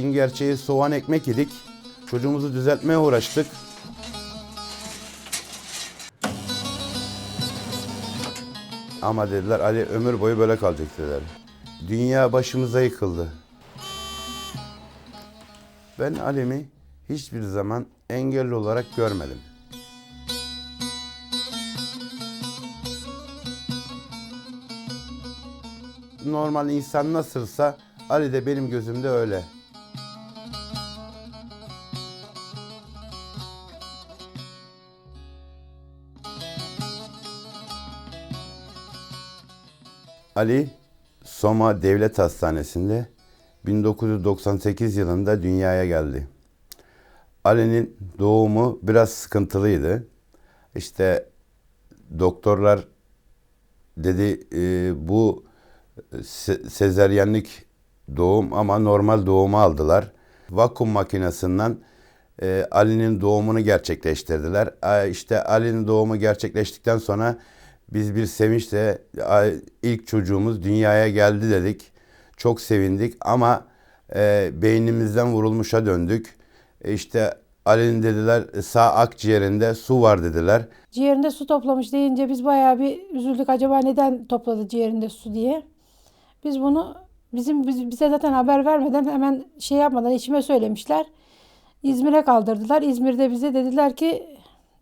işin gerçeği soğan ekmek yedik. Çocuğumuzu düzeltmeye uğraştık. Ama dediler Ali ömür boyu böyle kalacak dediler. Dünya başımıza yıkıldı. Ben Ali'mi hiçbir zaman engelli olarak görmedim. Normal insan nasılsa Ali de benim gözümde öyle. Ali Soma Devlet Hastanesi'nde 1998 yılında dünyaya geldi. Ali'nin doğumu biraz sıkıntılıydı. İşte doktorlar dedi e, bu se- sezeryenlik doğum ama normal doğumu aldılar. Vakum makinesinden e, Ali'nin doğumunu gerçekleştirdiler. A, İşte Ali'nin doğumu gerçekleştikten sonra biz bir sevinçle ilk çocuğumuz dünyaya geldi dedik. Çok sevindik ama e, beynimizden vurulmuşa döndük. E, işte Ali'nin dediler sağ akciğerinde su var dediler. Ciğerinde su toplamış deyince biz bayağı bir üzüldük. Acaba neden topladı ciğerinde su diye. Biz bunu bizim biz- bize zaten haber vermeden hemen şey yapmadan içime söylemişler. İzmir'e kaldırdılar. İzmir'de bize dediler ki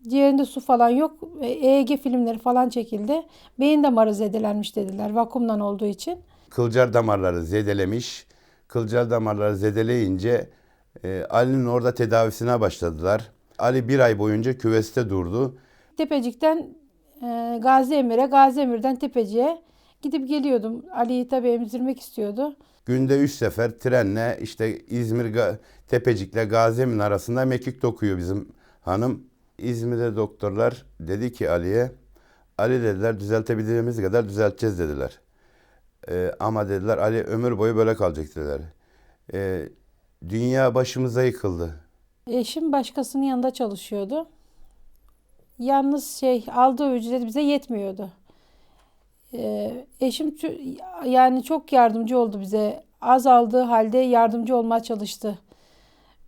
ciğerinde su falan yok. EEG filmleri falan çekildi. Beyin damarı zedelenmiş dediler vakumdan olduğu için. kılcal damarları zedelemiş. Kılcal damarları zedeleyince e, Ali'nin orada tedavisine başladılar. Ali bir ay boyunca küveste durdu. Tepecik'ten e, Gazi Emir'e, Gazi Emir'den Tepecik'e gidip geliyordum. Ali'yi tabii emzirmek istiyordu. Günde üç sefer trenle işte İzmir Tepecik'le Gaziemir arasında mekik dokuyor bizim hanım. İzmir'de doktorlar dedi ki Ali'ye, Ali dediler düzeltebildiğimiz kadar düzelteceğiz dediler. E, ama dediler Ali ömür boyu böyle kalacak dediler. E, dünya başımıza yıkıldı. Eşim başkasının yanında çalışıyordu. Yalnız şey aldığı ücret bize yetmiyordu. Ee, eşim yani çok yardımcı oldu bize. Az aldığı halde yardımcı olmaya çalıştı.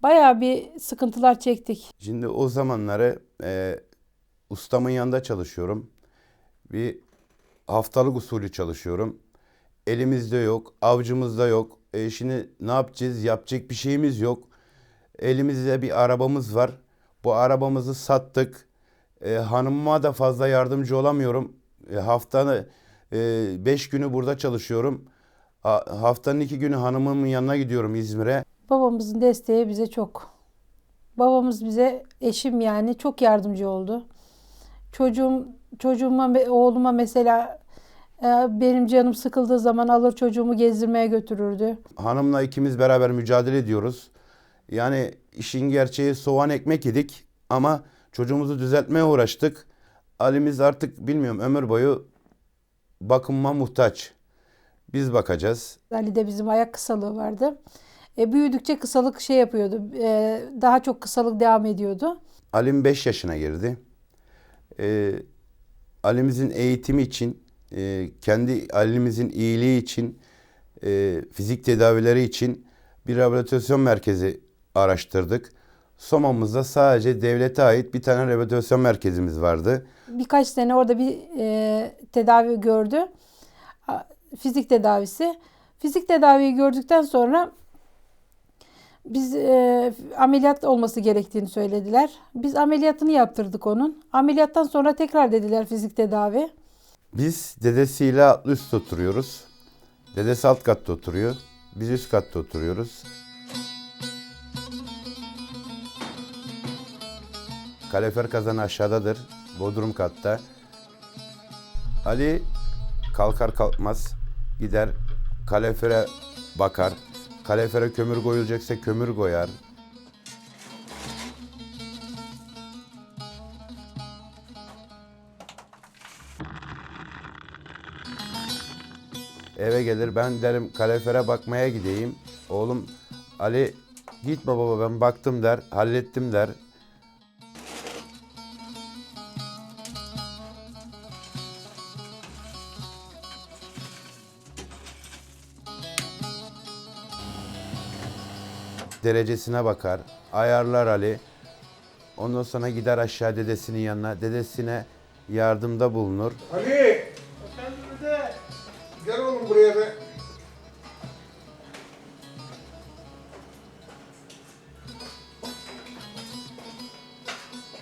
Bayağı bir sıkıntılar çektik. Şimdi o zamanları e, ustamın yanında çalışıyorum. Bir haftalık usulü çalışıyorum. Elimizde yok, avcımızda yok. E, şimdi ne yapacağız? Yapacak bir şeyimiz yok. Elimizde bir arabamız var. Bu arabamızı sattık. E, hanımıma da fazla yardımcı olamıyorum. E, haftanı e, beş günü burada çalışıyorum. Ha- haftanın iki günü hanımımın yanına gidiyorum İzmir'e. Babamızın desteği bize çok. Babamız bize, eşim yani çok yardımcı oldu. Çocuğum, çocuğuma, oğluma mesela e, benim canım sıkıldığı zaman alır çocuğumu gezdirmeye götürürdü. Hanımla ikimiz beraber mücadele ediyoruz. Yani işin gerçeği soğan ekmek yedik ama çocuğumuzu düzeltmeye uğraştık. Ali'miz artık bilmiyorum ömür boyu bakıma muhtaç. Biz bakacağız. Ali'de bizim ayak kısalığı vardı. E, büyüdükçe kısalık şey yapıyordu. e, daha çok kısalık devam ediyordu. Alim 5 yaşına girdi. Ee, Ali'mizin eğitimi için, e, kendi Ali'mizin iyiliği için, e, fizik tedavileri için bir rehabilitasyon merkezi araştırdık. Soma'mızda sadece devlete ait bir tane rehabilitasyon merkezimiz vardı. Birkaç sene orada bir e, tedavi gördü. Fizik tedavisi. Fizik tedaviyi gördükten sonra biz e, ameliyat olması gerektiğini söylediler. Biz ameliyatını yaptırdık onun. Ameliyattan sonra tekrar dediler fizik tedavi. Biz dedesiyle altlı üst oturuyoruz. Dedesi alt katta oturuyor. Biz üst katta oturuyoruz. Kalefer kazanı aşağıdadır. Bodrum katta. Ali kalkar kalkmaz gider kalefere bakar. Kalefere kömür koyulacaksa kömür koyar. Eve gelir ben derim kalefere bakmaya gideyim. Oğlum Ali gitme baba ben baktım der, hallettim der. Derecesine bakar. Ayarlar Ali. Ondan sonra gider aşağı dedesinin yanına. Dedesine yardımda bulunur. Ali! Efendim dede. Gel oğlum buraya be.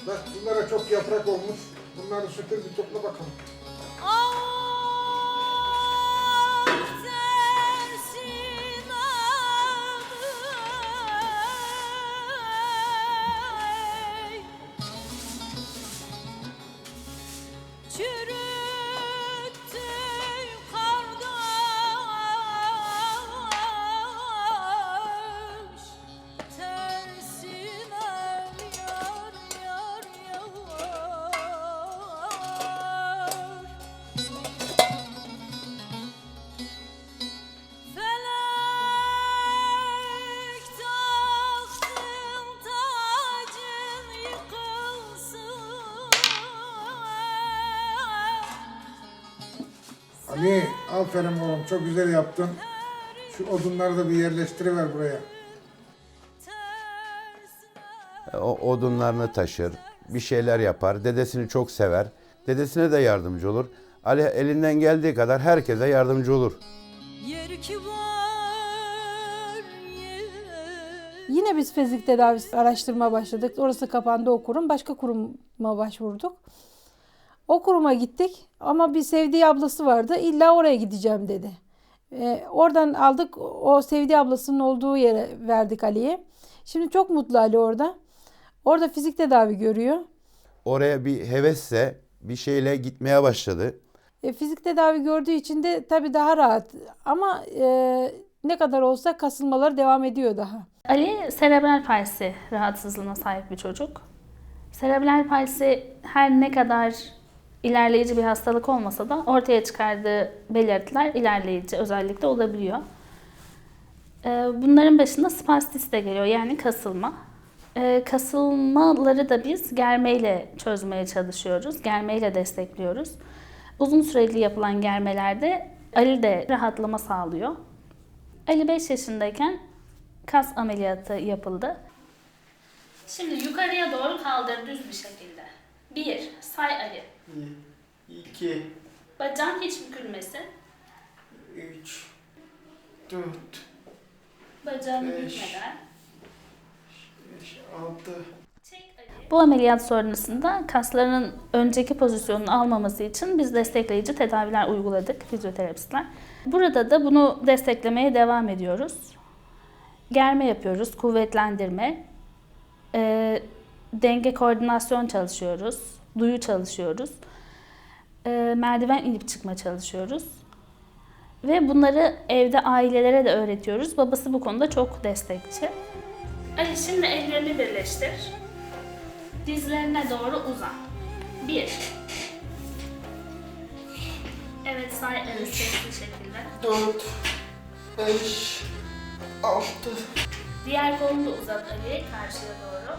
Bak bunlara çok yaprak olmuş. Bunları süpür bir topla bakalım. Ali aferin oğlum çok güzel yaptın. Şu odunları da bir yerleştiriver buraya. tersine O odunlarını taşır. Bir şeyler yapar. Dedesini çok sever. Dedesine de yardımcı olur. Ali elinden geldiği kadar herkese yardımcı olur. Yer ki var yer Yine biz fizik tedavisi araştırma başladık. Orası kapandı o kurum. Başka kuruma başvurduk. O kuruma gittik ama bir sevdiği ablası vardı. İlla oraya gideceğim dedi. Ee, oradan aldık. O sevdiği ablasının olduğu yere verdik Ali'ye. Şimdi çok mutlu Ali orada. Orada fizik tedavi görüyor. Oraya bir hevesle bir şeyle gitmeye başladı. E, fizik tedavi gördüğü için de tabii daha rahat. Ama e, ne kadar olsa kasılmalar devam ediyor daha. Ali serebral palsi rahatsızlığına sahip bir çocuk. Serebral palsi her ne kadar ilerleyici bir hastalık olmasa da ortaya çıkardığı belirtiler ilerleyici özellikle olabiliyor. Ee, Bunların başında spastis de geliyor yani kasılma. Ee, Kasılmaları da biz germeyle çözmeye çalışıyoruz. Germeyle destekliyoruz. Uzun süreli yapılan germelerde Ali de rahatlama sağlıyor. Ali 5 yaşındayken kas ameliyatı yapıldı. Şimdi yukarıya doğru kaldır düz bir şekilde. 1. Say Ali. 2, Bacağın hiç bükülmesin. 3, 4, Bacağını Beş. bükmeden. 5, 6, Çek Ali. Bu ameliyat sonrasında kaslarının önceki pozisyonunu almaması için biz destekleyici tedaviler uyguladık fizyoterapistler. Burada da bunu desteklemeye devam ediyoruz. Germe yapıyoruz, kuvvetlendirme, e, denge koordinasyon çalışıyoruz, duyu çalışıyoruz, e, merdiven inip çıkma çalışıyoruz. Ve bunları evde ailelere de öğretiyoruz. Babası bu konuda çok destekçi. Ali şimdi ellerini birleştir. Dizlerine doğru uzan. Bir. Evet say evet sesli şekilde. 4, 5, 6, Diğer kolunu da uzat Ali karşıya doğru.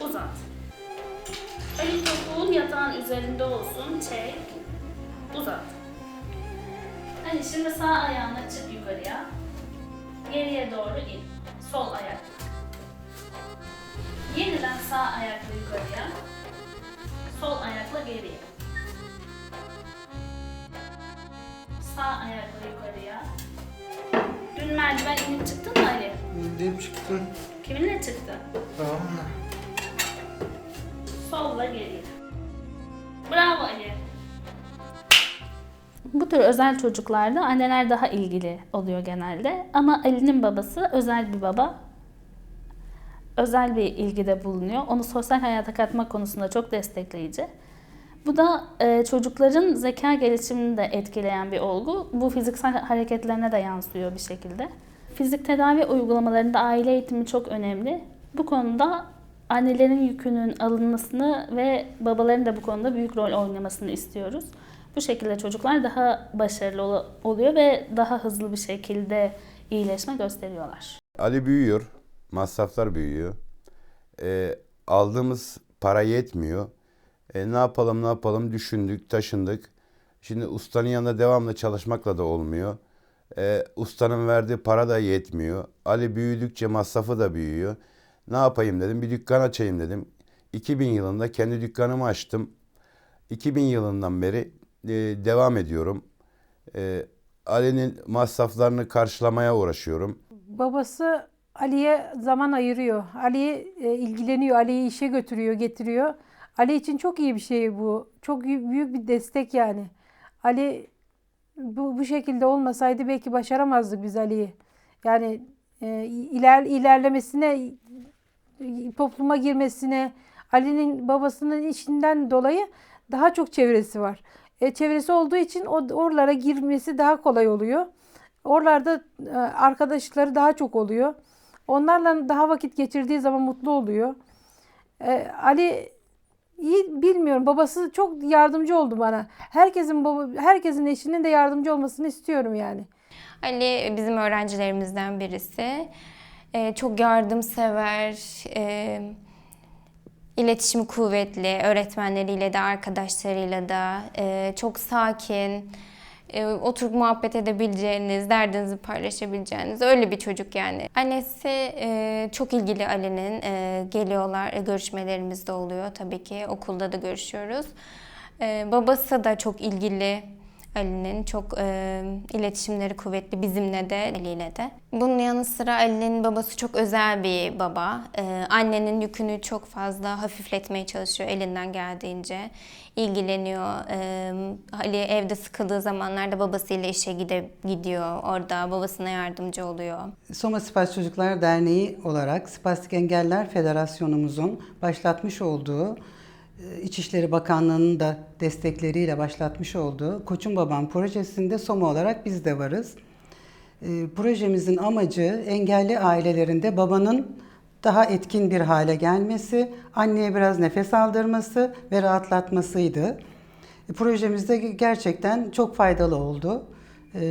Uzat. Ali topuğun yatağın üzerinde olsun. Çek. Uzat. Ali şimdi sağ ayağını çık yukarıya. Geriye doğru in. Sol ayak. Yeniden sağ ayakla yukarıya. Sol ayakla geriye. Sağ ayakla yukarıya. Dün merdiven inip çıktın mı Ali? indim çıktım. Kiminle çıktın? Mı? Solla geriye. Bravo Ali. Bu tür özel çocuklarda anneler daha ilgili oluyor genelde. Ama Ali'nin babası özel bir baba. Özel bir ilgide bulunuyor. Onu sosyal hayata katma konusunda çok destekleyici. Bu da e, çocukların zeka gelişimini de etkileyen bir olgu. Bu fiziksel hareketlerine de yansıyor bir şekilde. Fizik tedavi uygulamalarında aile eğitimi çok önemli. Bu konuda annelerin yükünün alınmasını ve babaların da bu konuda büyük rol oynamasını istiyoruz. Bu şekilde çocuklar daha başarılı ol- oluyor ve daha hızlı bir şekilde iyileşme gösteriyorlar. Ali büyüyor. Masraflar büyüyor. Ee, aldığımız para yetmiyor. E, ne yapalım ne yapalım düşündük, taşındık. Şimdi ustanın yanında devamlı çalışmakla da olmuyor. E, ustanın verdiği para da yetmiyor. Ali büyüdükçe masrafı da büyüyor. Ne yapayım dedim, bir dükkan açayım dedim. 2000 yılında kendi dükkanımı açtım. 2000 yılından beri e, devam ediyorum. E, Ali'nin masraflarını karşılamaya uğraşıyorum. Babası Ali'ye zaman ayırıyor. Ali e, ilgileniyor. Ali'yi işe götürüyor, getiriyor. Ali için çok iyi bir şey bu. Çok büyük bir destek yani. Ali bu, bu şekilde olmasaydı belki başaramazdık biz Ali'yi. Yani e, iler, ilerlemesine, topluma girmesine, Ali'nin babasının işinden dolayı daha çok çevresi var. E, çevresi olduğu için o oralara girmesi daha kolay oluyor. Oralarda e, arkadaşları daha çok oluyor. Onlarla daha vakit geçirdiği zaman mutlu oluyor. E, Ali iyi bilmiyorum babası çok yardımcı oldu bana. Herkesin baba herkesin eşinin de yardımcı olmasını istiyorum yani. Ali bizim öğrencilerimizden birisi. Ee, çok yardımsever, e, iletişimi kuvvetli, öğretmenleriyle de arkadaşlarıyla da e, çok sakin, e, oturup muhabbet edebileceğiniz, derdinizi paylaşabileceğiniz öyle bir çocuk yani. Annesi e, çok ilgili Ali'nin, e, geliyorlar, e, görüşmelerimiz de oluyor tabii ki, okulda da görüşüyoruz. E, babası da çok ilgili Ali'nin çok e, iletişimleri kuvvetli bizimle de Ali'yle de. Bunun yanı sıra Ali'nin babası çok özel bir baba. E, annenin yükünü çok fazla hafifletmeye çalışıyor elinden geldiğince. İlgileniyor. E, Ali evde sıkıldığı zamanlarda babasıyla işe gide, gidiyor. Orada babasına yardımcı oluyor. Soma Spas Çocuklar Derneği olarak Spastik Engeller Federasyonumuzun başlatmış olduğu İçişleri Bakanlığı'nın da destekleriyle başlatmış olduğu Koçum Babam projesinde Soma olarak biz de varız. E, Projemizin amacı engelli ailelerinde babanın daha etkin bir hale gelmesi, anneye biraz nefes aldırması ve rahatlatmasıydı. E, Projemizde gerçekten çok faydalı oldu. E,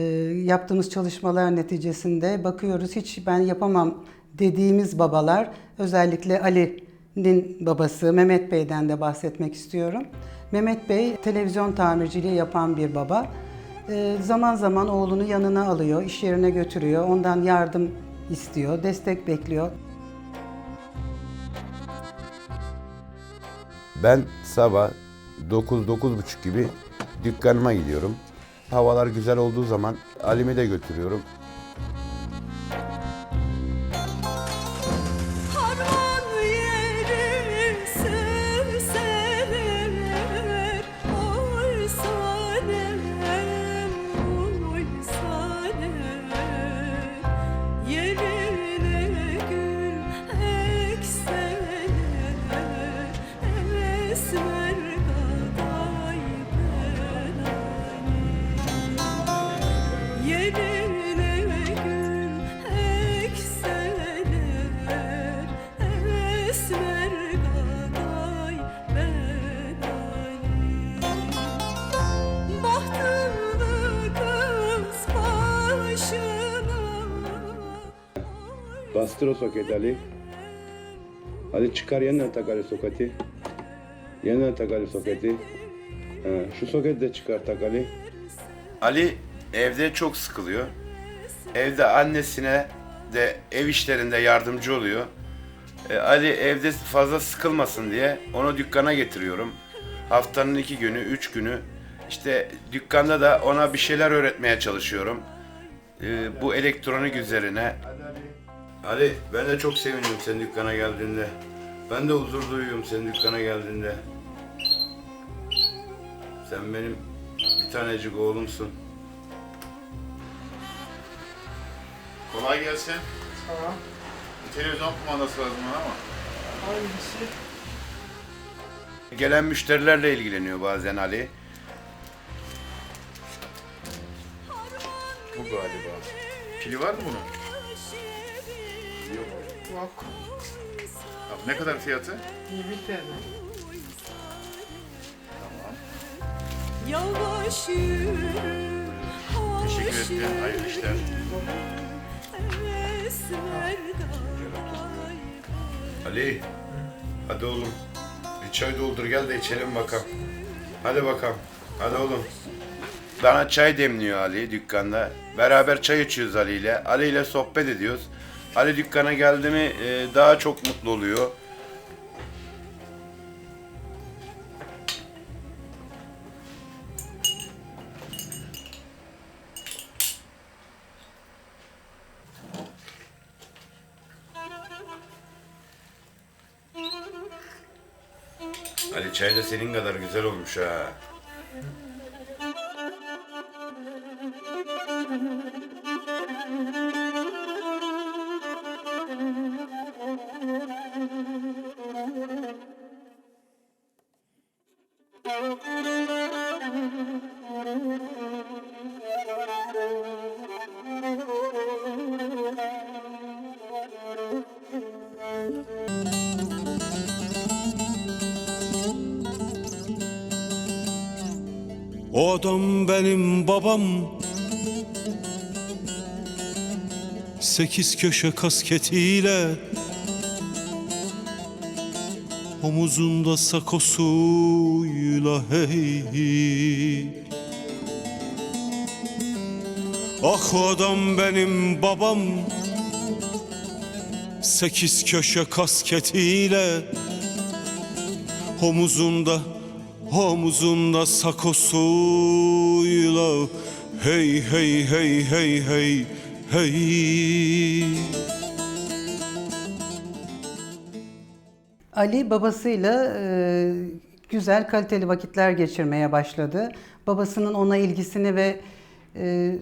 yaptığımız çalışmalar neticesinde bakıyoruz hiç ben yapamam dediğimiz babalar özellikle Ali'nin babası Mehmet Bey'den de bahsetmek istiyorum. Mehmet Bey televizyon tamirciliği yapan bir baba. E, zaman zaman oğlunu yanına alıyor, iş yerine götürüyor, ondan yardım istiyor, destek bekliyor. Ben sabah 9-9.30 gibi dükkanıma gidiyorum. Havalar güzel olduğu zaman Ali'mi de götürüyorum. Bastır o soketi Ali. Ali çıkar yeniden tak Ali soketi. Yeniden tak Ali soketi. Ha, şu soketi de çıkar tak Ali. Ali evde çok sıkılıyor. Evde annesine de ev işlerinde yardımcı oluyor. E, Ali evde fazla sıkılmasın diye onu dükkana getiriyorum. Haftanın iki günü, üç günü işte dükkanda da ona bir şeyler öğretmeye çalışıyorum. E, bu elektronik üzerine. Ali ben de çok seviniyorum senin dükkana geldiğinde. Ben de huzur duyuyorum senin dükkana geldiğinde. Sen benim bir tanecik oğlumsun. Kolay gelsin. Tamam. Bir televizyon kumandası lazım bana ama. Hangisi? Gelen müşterilerle ilgileniyor bazen Ali. Bu galiba. Pili var mı bunun? Yok. Abi ne kadar fiyatı? 20 TL. Tamam. Yavaş yürü Teşekkür hoş ederim. Hayırlı işler. Ali hadi oğlum bir çay doldur gel de içelim bakalım. Hadi bakalım. Hadi oğlum. Bana çay demliyor Ali dükkanda. Beraber çay içiyoruz Ali ile. Ali ile sohbet ediyoruz. Ali dükkana geldi mi e, daha çok mutlu oluyor. Ali çay da senin kadar güzel olmuş ha. Sekiz köşe kasketiyle Omuzunda sakosuyla hey Ah o adam benim babam Sekiz köşe kasketiyle Omuzunda Omuzunda sakosuyla Hey hey hey hey hey hey Ali babasıyla e, güzel kaliteli vakitler geçirmeye başladı. Babasının ona ilgisini ve e,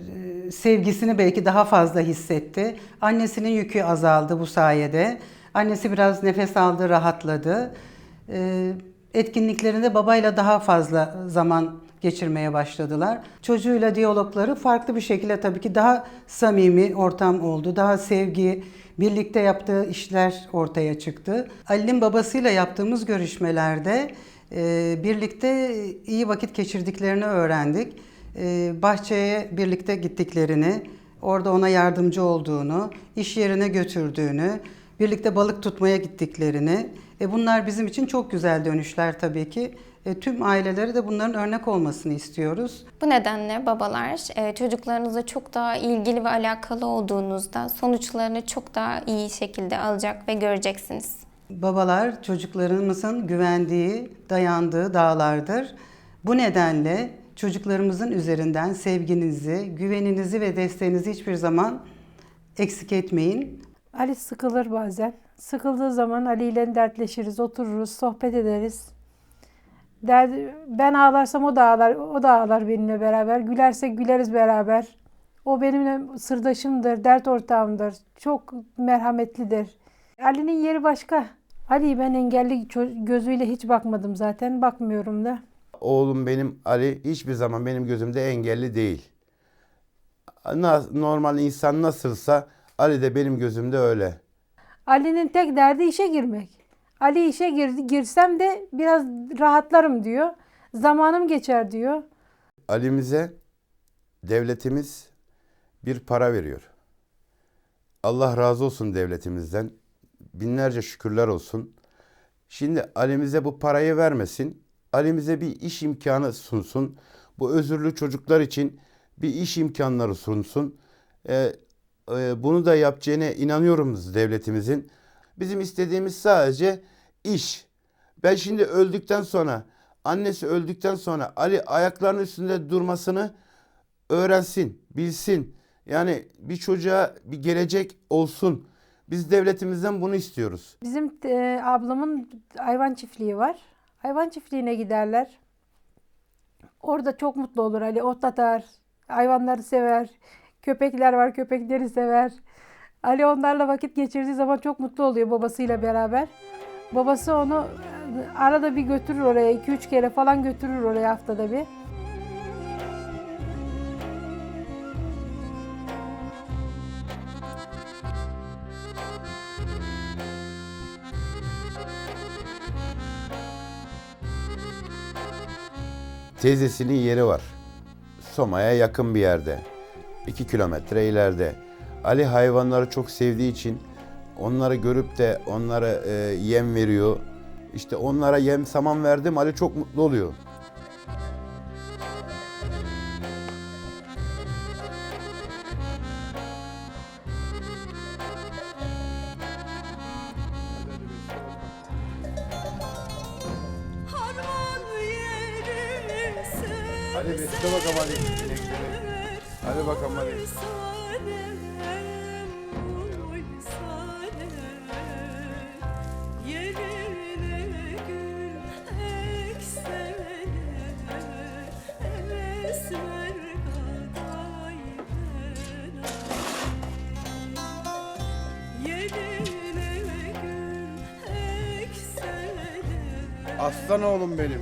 sevgisini belki daha fazla hissetti. Annesinin yükü azaldı bu sayede. Annesi biraz nefes aldı, rahatladı. E, etkinliklerinde babayla daha fazla zaman geçirmeye başladılar. Çocuğuyla diyalogları farklı bir şekilde tabii ki daha samimi ortam oldu. Daha sevgi, birlikte yaptığı işler ortaya çıktı. Ali'nin babasıyla yaptığımız görüşmelerde e, birlikte iyi vakit geçirdiklerini öğrendik. E, bahçeye birlikte gittiklerini, orada ona yardımcı olduğunu, iş yerine götürdüğünü, birlikte balık tutmaya gittiklerini. E, bunlar bizim için çok güzel dönüşler tabii ki. E, tüm ailelere de bunların örnek olmasını istiyoruz. Bu nedenle babalar e, çocuklarınıza çok daha ilgili ve alakalı olduğunuzda sonuçlarını çok daha iyi şekilde alacak ve göreceksiniz. Babalar çocuklarımızın güvendiği, dayandığı dağlardır. Bu nedenle çocuklarımızın üzerinden sevginizi, güveninizi ve desteğinizi hiçbir zaman eksik etmeyin. Ali sıkılır bazen. Sıkıldığı zaman Ali ile dertleşiriz, otururuz, sohbet ederiz. Der, ben ağlarsam o da ağlar, o da ağlar benimle beraber. Gülersek güleriz beraber. O benimle sırdaşımdır, dert ortağımdır. Çok merhametlidir. Ali'nin yeri başka. Ali'yi ben engelli gözüyle hiç bakmadım zaten. Bakmıyorum da. Oğlum benim Ali hiçbir zaman benim gözümde engelli değil. Normal insan nasılsa Ali de benim gözümde öyle. Ali'nin tek derdi işe girmek. Ali işe girdi, girsem de biraz rahatlarım diyor. Zamanım geçer diyor. Ali'mize devletimiz bir para veriyor. Allah razı olsun devletimizden. Binlerce şükürler olsun. Şimdi Ali'mize bu parayı vermesin. Ali'mize bir iş imkanı sunsun. Bu özürlü çocuklar için bir iş imkanları sunsun. Ee, e, bunu da yapacağına inanıyorum devletimizin. Bizim istediğimiz sadece iş. Ben şimdi öldükten sonra, annesi öldükten sonra Ali ayaklarının üstünde durmasını öğrensin, bilsin. Yani bir çocuğa bir gelecek olsun. Biz devletimizden bunu istiyoruz. Bizim e, ablamın hayvan çiftliği var. Hayvan çiftliğine giderler. Orada çok mutlu olur Ali. Ot atar, hayvanları sever. Köpekler var, köpekleri sever. Ali onlarla vakit geçirdiği zaman çok mutlu oluyor babasıyla beraber. Babası onu arada bir götürür oraya. 2-3 kere falan götürür oraya haftada bir. Teyzesinin yeri var. Soma'ya yakın bir yerde. 2 kilometre ileride. Ali hayvanları çok sevdiği için onları görüp de onlara e, yem veriyor. İşte onlara yem saman verdim Ali çok mutlu oluyor. Aslan oğlum benim.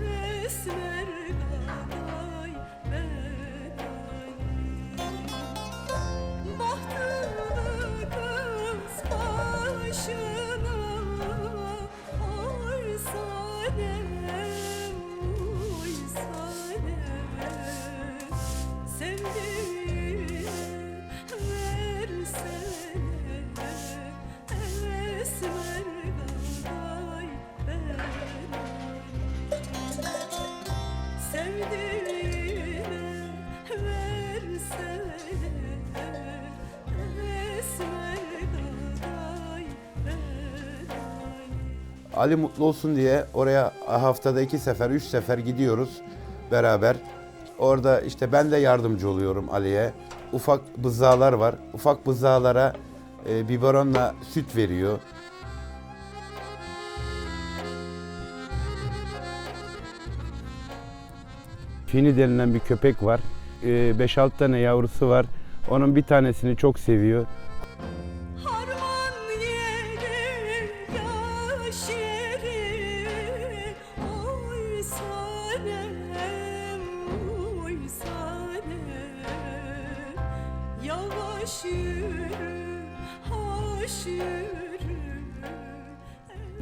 Ali mutlu olsun diye oraya haftada iki sefer, üç sefer gidiyoruz beraber. Orada işte ben de yardımcı oluyorum Ali'ye. Ufak bızağlar var. Ufak bızağlara e, biberonla süt veriyor. Fini denilen bir köpek var. 5-6 tane yavrusu var. Onun bir tanesini çok seviyor.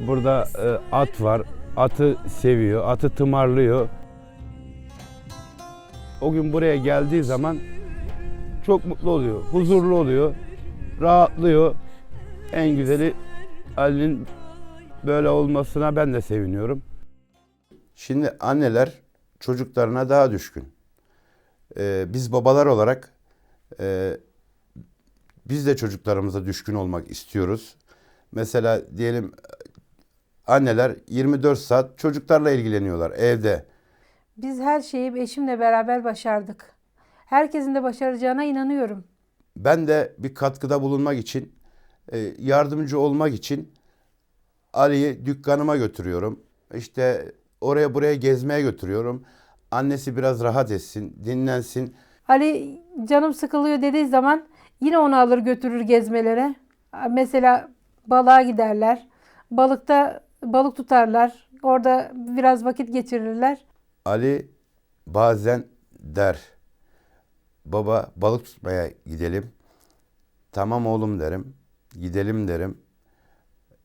Burada e, at var. Atı seviyor. Atı tımarlıyor. O gün buraya geldiği zaman çok mutlu oluyor. Huzurlu oluyor. Rahatlıyor. En güzeli Ali'nin böyle olmasına ben de seviniyorum. Şimdi anneler çocuklarına daha düşkün. Ee, biz babalar olarak e, biz de çocuklarımıza düşkün olmak istiyoruz. Mesela diyelim anneler 24 saat çocuklarla ilgileniyorlar evde. Biz her şeyi eşimle beraber başardık. Herkesin de başaracağına inanıyorum. Ben de bir katkıda bulunmak için, e, yardımcı olmak için Ali'yi dükkanıma götürüyorum. İşte oraya buraya gezmeye götürüyorum. Annesi biraz rahat etsin, dinlensin. Ali canım sıkılıyor dediği zaman yine onu alır götürür gezmelere. Mesela balığa giderler. Balıkta balık tutarlar. Orada biraz vakit geçirirler. Ali bazen der, baba balık tutmaya gidelim. Tamam oğlum derim, gidelim derim.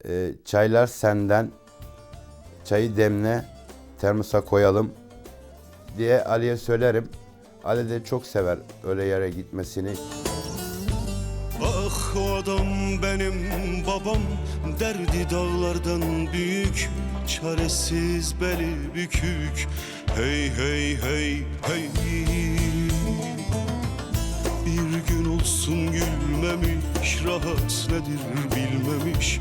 E, çaylar senden, çayı demle, termosa koyalım diye Ali'ye söylerim. Ali de çok sever öyle yere gitmesini. O adam benim babam Derdi dağlardan büyük Çaresiz beli bükük. Hey hey hey hey. Bir gün olsun gülmemiş Rahat nedir bilmemiş.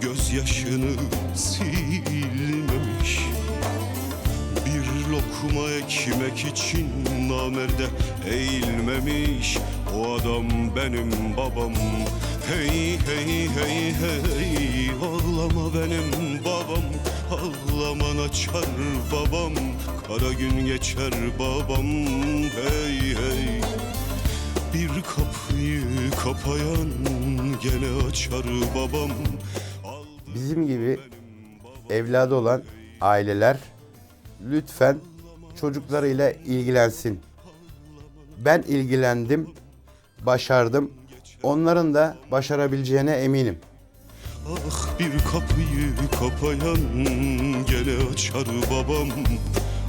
Gözyaşını silmemiş. Bir lokma ekmek için namerde eğilmemiş O adam benim babam. Hey hey hey hey Ağlama benim babam. Ağlaman açar babam. Kara gün geçer babam. Hey hey. Bir kapıyı kapayan gene açar babam. Al Bizim gibi evladı olan aileler lütfen çocuklarıyla ilgilensin. Ben ilgilendim, başardım. Onların da başarabileceğine eminim. Ah bir kapıyı kapayan gene açar babam.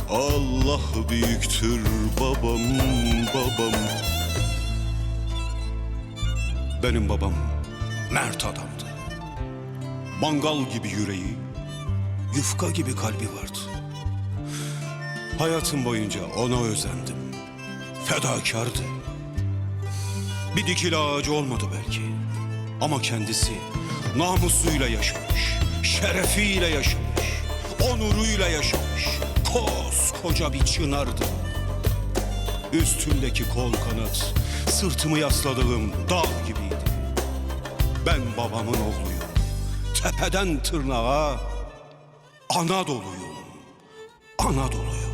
Allah büyüktür babam babam. Benim babam mert adamdı. Mangal gibi yüreği Yufka gibi kalbi vardı. Hayatım boyunca ona özendim. Fedakardı bir dikil ağacı olmadı belki. Ama kendisi namusuyla yaşamış, şerefiyle yaşamış, onuruyla yaşamış. Koskoca bir çınardı. Üstündeki kol kanat, sırtımı yasladığım dağ gibiydi. Ben babamın oğluyum. Tepeden tırnağa Anadolu'yum. Anadolu'yum.